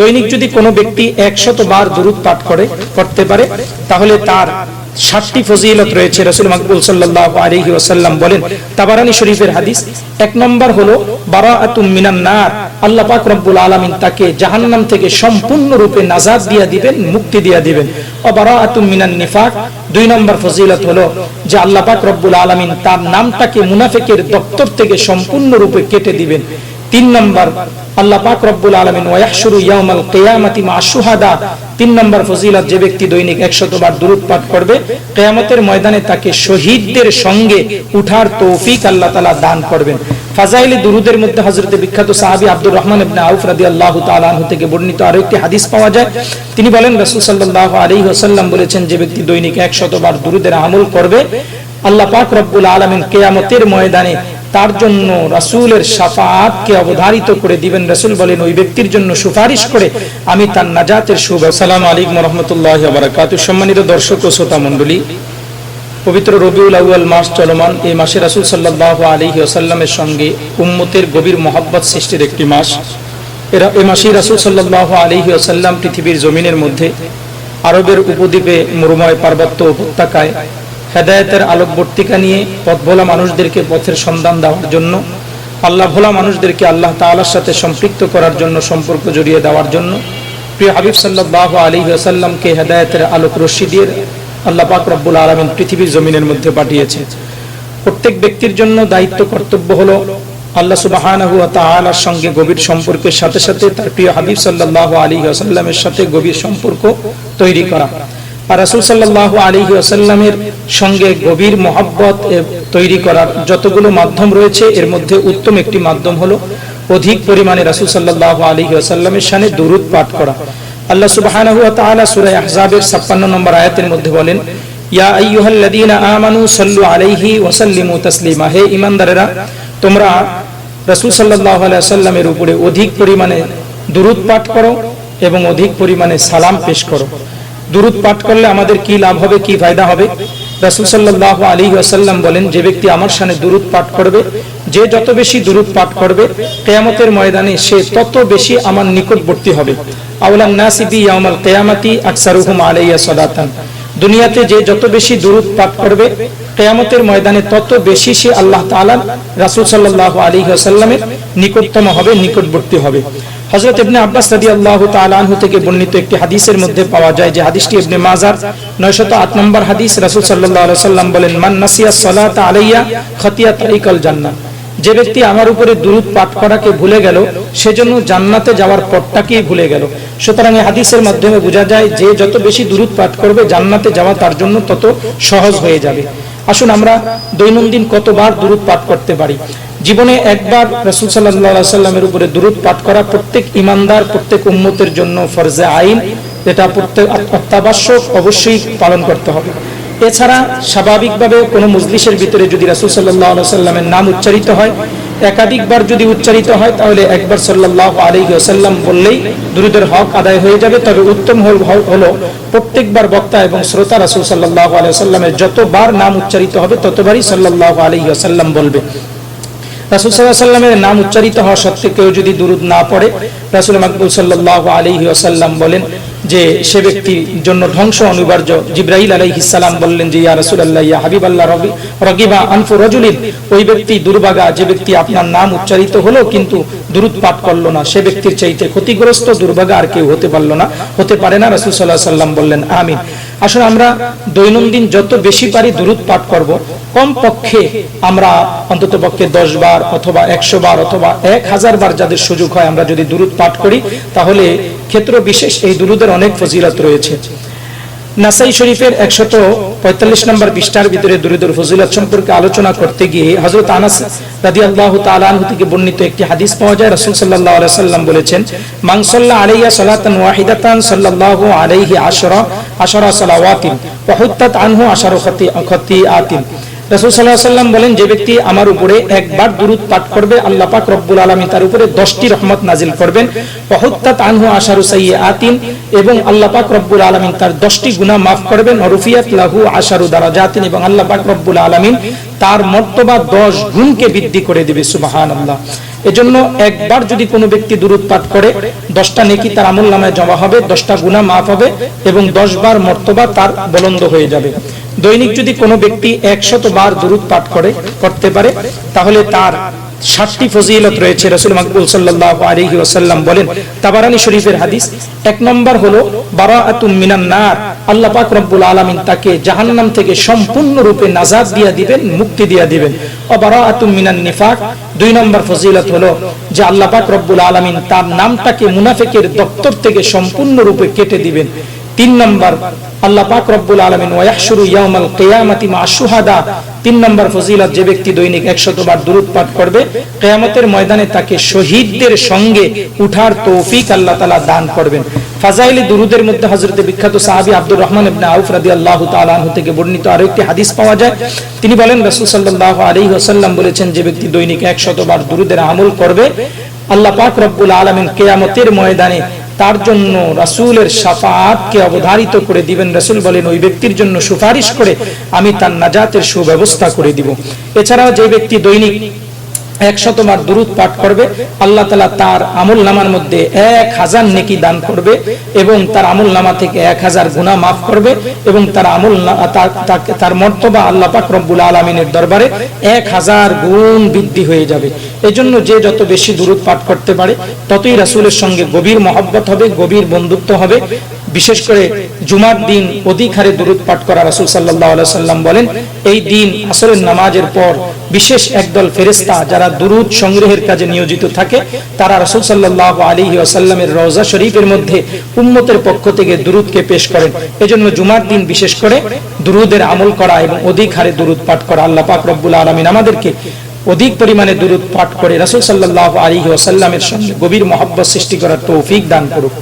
দৈনিক যদি কোনো ব্যক্তি একশত বার দুরুদ পাঠ করে করতে পারে, তাহলে তার ষাটটি ফজিলত রয়েছে। রসুল মকবুল সাল্লাহ আলহি বলেন, তাবারানি শরীফের হাদিস, এক নম্বর হলো বারা আতুম মিনান নার। আল্লাহ পাক রব্বুল আলমিন তাকে জাহান্নাম থেকে সম্পূর্ণরূপে নাজাদ দিয়া দিবেন, মুক্তি দিয়া দিবেন। ও বারা আতুম মিনান নিফাক, দুই নম্বর ফজিলত হলো যে আল্লাহ পাক রব্বুল আলমিন তার নামটাকে মুনাফিকের দপ্তর থেকে সম্পূর্ণরূপে কেটে দিবেন। তিন নম্বর, আল্লাহ পাক রব্বুল আলামিন, ওয়াহশুরু ইয়াউমাল কিয়ামাতি মা শুহাদা তিন নম্বর ফজিলত, যে ব্যক্তি দৈনিক 100 বার দুরূদ পাঠ করবে, কিয়ামতের ময়দানে তাকে শহীদদের সঙ্গে উঠার তৌফিক আল্লাহ তাআলা দান করবেন। ফাজাইলি দুরুদের মধ্যে হযরতে বিখ্যাত সাহাবী আব্দুর রহমান ইবনে আউফ রাদিয়াল্লাহু তাআলা আনহু থেকে বর্ণিত আরও একটি হাদিস পাওয়া যায়। তিনি বলেন, রাসূল সাল্লাল্লাহু আলাইহি ওয়াসাল্লাম বলেছেন, যে ব্যক্তি দৈনিক 100 বার দুরুদের আমল করবে, আল্লাহ পাক রব্বুল আলামিন কিয়ামতের ময়দানে তার জন্য রাসূলের শাফাআতকে অবধারিত করে দিবেন রাসূল বলেন, ওই ব্যক্তির জন্য সুপারিশ করে আমি তার নাজাতের শুভ আসসালামু আলাইকুম রাহমাতুল্লাহি সম্মানিত দর্শক ও শ্রোতা মণ্ডলী, পবিত্র রবিউল আউয়াল মাস চলমান এই মাসে রাসূল সাল্লাল্লাহু আলাইহি ওয়াসাল্লামের সঙ্গে উম্মতের গভীর মহব্বত সৃষ্টির একটি মাস। এরা এই মাসে রাসূল সাল্লাল্লাহু আলাইহি ওয়াসাল্লাম পৃথিবীর জমিনের মধ্যে আরবের উপদ্বীপে মরুময় পার্বত্য উপত্যকায় হেদায়তের আলোকবর্তিকা নিয়ে পথ ভোলা মানুষদেরকে পথের সন্ধান দেওয়ার জন্য, আল্লাহ ভোলা মানুষদেরকে আল্লাহ তাআলার সাথে সম্পৃক্ত করার জন্য সম্পর্ক জড়িয়ে দেওয়ার জন্য, প্রিয় হাবিব সাল্লাহ আলী আসাল্লামকে হেদায়তের আলোক রশ্মি দিয়ে আল্লাহ পাক রব্বুল আলমিন পৃথিবীর জমিনের মধ্যে পাঠিয়েছে। প্রত্যেক ব্যক্তির জন্য দায়িত্ব কর্তব্য হলো আল্লাহ সুবাহানাহু তাআলার সঙ্গে গভীর সম্পর্কের সাথে সাথে তার প্রিয় হাবিব সাল্লাহ আলী আসাল্লামের সাথে গভীর সম্পর্ক তৈরি করা। আর রাসুল সাল্লাহ আলী আসাল্লামের সঙ্গে গভীর মহাব্বত তৈরি করার যতগুলো মাধ্যম রয়েছে, এর মধ্যে উত্তম একটি মাধ্যম হলো অধিক পরিমাণে রাসুল সাল্লাহ আলী আসাল্লামের সানে দুরুদ পাঠ করা। আল্লাহ সুবহানাহু ওয়া আহজাবের 56 নম্বর আয়াতের মধ্যে বলেন আলাইহি হে তোমরা সাল্লাল্লাহু উপরে অধিক পরিমাণে দুরুদ পাঠ করো এবং অধিক পরিমাণে সালাম পেশ করো। দুরুদ পাঠ করলে আমাদের কি লাভ হবে, কি ফায়দা হবে? রাসুল সাল্লাহ আলী আসাল্লাম বলেন, যে ব্যক্তি আমার সামনে দুরুদ পাঠ করবে, যে যত বেশি দুরুদ পাঠ করবে, কেয়ামতের ময়দানে সে তত বেশি আমার নিকটবর্তী হবে। আউলান নাসিবি ইয়ামাল কেয়ামাতি আকসারুহুম আলাইয়া সদাতান। দুনিয়াতে যে যত বেশি দুরুদ পাঠ করবে, কেয়ামতের ময়দানে তত বেশি সে আল্লাহ তাআলা রাসূল সাল্লাল্লাহু আলাইহি ওয়াসাল্লামের নিকটতম হবে, নিকটবর্তী হবে। হযরত ইবনে আব্বাস রাদিয়াল্লাহু তাআলা আনহু থেকে বর্ণিত একটি হাদিসের মধ্যে পাওয়া যায় যে হাদিসটি ইবনে মাজার 908 নম্বর হাদিস রাসূল সাল্লাল্লাহু আলাইহি ওয়াসাল্লাম বলেন, মান নাসিয়া সালাতা আলাইয়া খাতিয়া তারিকাল জান্নাহ যে ব্যক্তি আমার উপরে দুরুদ পাঠ করাকে ভুলে গেল, সেজন্য জান্নাতে যাওয়ার পথটাকেই ভুলে গেল। সুতরাং এই হাদিসের মাধ্যমে বোঝা যায় যে যত বেশি দুরুদ পাঠ করবে, জান্নাতে যাওয়া তার জন্য তত সহজ হয়ে যাবে। আসুন আমরা দৈনন্দিন কতবার দুরুদ পাঠ করতে পারি। জীবনে একবার রসুল সাল্লামের উপরে দুরুদ পাঠ করা প্রত্যেক ইমানদার প্রত্যেক উম্মতের জন্য ফরজে আইন। এটা প্রত্যেক অত্যাবশ্যক, অবশ্যই পালন করতে হবে। এছাড়া স্বাভাবিকভাবে কোনো মজলিসের ভিতরে যদি রাসুল সাল্লাহ সাল্লামের নাম উচ্চারিত হয়, একাধিকবার যদি উচ্চারিত হয়, তাহলে একবার সাল্লাহ আলী সাল্লাম বললেই দুরুদের হক আদায় হয়ে যাবে। তবে উত্তম হলো প্রত্যেকবার বক্তা এবং শ্রোতা রাসুল সাল্লাহ আলী সাল্লামের যতবার নাম উচ্চারিত হবে, ততবারই সাল্লাহ আলী সাল্লাম বলবে। রাসুল সাল্লাহ সাল্লামের নাম উচ্চারিত হওয়া সত্ত্বে কেউ যদি দুরুদ না পড়ে, রাসুল মাকবুল সাল্লাহ আলহি আসাল্লাম বলেন যে সে ব্যক্তির জন্য ধ্বংস অনিবার্য। জিব্রাহিল বললেন যে, ইয়া রাসুল আল্লাহ ইয়া হাবিব আল্লাহ রবি, রগিবা আনফু ওই ব্যক্তি দুর্ভাগা যে ব্যক্তি আপনার নাম উচ্চারিত হলো কিন্তু দুরুদ পাঠ করল না, সে ব্যক্তির চাইতে ক্ষতিগ্রস্ত দুর্ভাগা আর কেউ হতে পারল না। হতে পারে না, রাসুল সাল্লাহ সাল্লাম বললেন, আমিন। আসলে আমরা দৈনন্দিন যত বেশি পারি দূরত পাঠ করব কম পক্ষে আমরা অন্তত পক্ষে দশ বার অথবা একশো বার অথবা এক হাজার বার যাদের সুযোগ হয় আমরা যদি দূরত পাঠ করি, তাহলে ক্ষেত্র বিশেষ এই দুরুদের অনেক ফজিলত রয়েছে। নাসাই শরীফের একশত পঁয়তাল্লিশ নম্বর পৃষ্ঠার ভিতরে দুরুদের ফজিলত সম্পর্কে আলোচনা করতে গিয়ে হজরত আনাস রাজি আল্লাহ তালান থেকে বর্ণিত একটি হাদিস পাওয়া যায়। রসুল সাল্লাহ সাল্লাম বলেছেন মাংসল্লা আলাইয়া সালাতান ওয়াহিদাতান সাল্লাহ আলাইহি আশরা আশরা সালাওয়াতিন ওয়াহুত্তাত আনহু আশারু খতি খতি আতিন রাসূল সাল্লাহ সাল্লাম বলেন, যে ব্যক্তি আমার উপরে একবার দুরুদ পাঠ করবে, আল্লাহ পাক রব্বুল আলমী তার উপরে 10টি রহমত নাজিল করবেন। ওয়াহুত্তাত আনহু আশারু সাইয়্যাতিন এবং আল্লাহ পাক রব্বুল আলামিন তার দশটি গুণা মাফ করবেন। অরুফিয়াত লাহু আশারু দ্বারা জাতিন এবং আল্লাহ পাক রব্বুল আলমিন তার মর্তবা 10 গুণকে বৃদ্ধি করে দেবে। সুবাহান সুবহানাল্লাহ। এজন্য একবার যদি কোনো ব্যক্তি দূর পাঠ করে, দশটা নেকি তার আমল নামায় জমা হবে, দশটা গুণা মাফ হবে এবং দশ বার মর্তবা তার বলন্দ হয়ে যাবে। দৈনিক যদি কোনো ব্যক্তি একশত বার দূর পাঠ করে, করতে পারে, তাহলে তার ষাটটি ফজিলত রয়েছে, রসুল মাকবুল সাল্লাহ আলহি ওসাল্লাম বলেন। তাবারানি শরীফের হাদিস, এক নম্বর হলো, বারাআতুম মিনান নার। আল্লাহ পাক রব্বুল আলামিন তাকে জাহান্নাম থেকে সম্পূর্ণরূপে নাজাত দিয়া দিবেন, মুক্তি দিয়া দিবেন। ও বারাআতুম মিনান নিফাক, দুই নম্বর ফজিলত হলো যে আল্লাহ পাক রব্বুল আলামিন তার নামটাকে মুনাফেকের দপ্তর থেকে সম্পূর্ণরূপে কেটে দিবেন। তিন নম্বর, আল্লাহ পাক রব্বুল আলামিন, ওয়াহশুরু ইয়াউমাল কিয়ামাতি মা শুহাদা। তিন নম্বর ফজিলত, যে ব্যক্তি দৈনিক 100 বার দুরূদ পাঠ করবে, কিয়ামতের ময়দানে তাকে শহীদদের সঙ্গে উঠার তৌফিক আল্লাহ তাআলা দান করবেন। ফাজাইলি দুরুদের মধ্যে হযরতে বিখ্যাত সাহাবী আব্দুর রহমান ইবনে আউফ রাদিয়াল্লাহু তাআলা আনহু থেকে বর্ণিত আরও একটি হাদিস পাওয়া যায়। তিনি বলেন, রাসূল সাল্লাল্লাহু আলাইহি ওয়াসাল্লাম বলেছেন, যে ব্যক্তি দৈনিক 100 বার দুরুদের আমল করবে, আল্লাহ পাক রব্বুল আলামিন কিয়ামতের ময়দানে তার জন্য রাসুলের সাফাতকে অবধারিত করে দিবেন রাসুল বলেন, ওই ব্যক্তির জন্য সুপারিশ করে আমি তার নাজাতের সুব্যবস্থা করে দিব। এছাড়াও যে ব্যক্তি দৈনিক একশতবার দুরুদ পাঠ করবে, আল্লাহ তালা তার নামার মধ্যে এক হাজার নেকি দান করবে এবং তার নামা থেকে এক হাজার গুণা মাফ করবে এবং তার- তার মর্তবা আল্লাহ পাক রব্বুল আলমিনের দরবারে এক হাজার গুণ বৃদ্ধি হয়ে যাবে। এজন্য যে যত বেশি দুরুদ পাঠ করতে পারে, ততই রাসূলের সঙ্গে গভীর মহব্বত হবে, গভীর বন্ধুত্ব হবে। বিশেষ করে জুমার দিন অধিক হারে দুরুদ পাঠ করা রাসূল আলাইহি সাল্লাম বলেন, এই দিন আসরের নামাজের পর বিশেষ একদল ফেরেশতা যারা দুরুদ সংগ্রহের কাজে নিয়োজিত থাকে, তারা রাসূল সাল্লাল্লাহু আলাইহি ওয়াসাল্লামের রওজা শরীফের মধ্যে উম্মতের পক্ষ থেকে দুরুদকে পেশ করেন। এজন্য জুমার দিন বিশেষ করে দুরুদের আমল করা এবং অধিক হারে দুরুদ পাঠ করা। আল্লাহ পাক রব্বুল আলামিন আমাদেরকে অধিক পরিমাণে দুরুদ পাঠ করে রাসূল সাল্লাল্লাহু আলাইহি ওয়াসাল্লামের সঙ্গে গভীর মহব্বত সৃষ্টি করার তৌফিক দান করুক।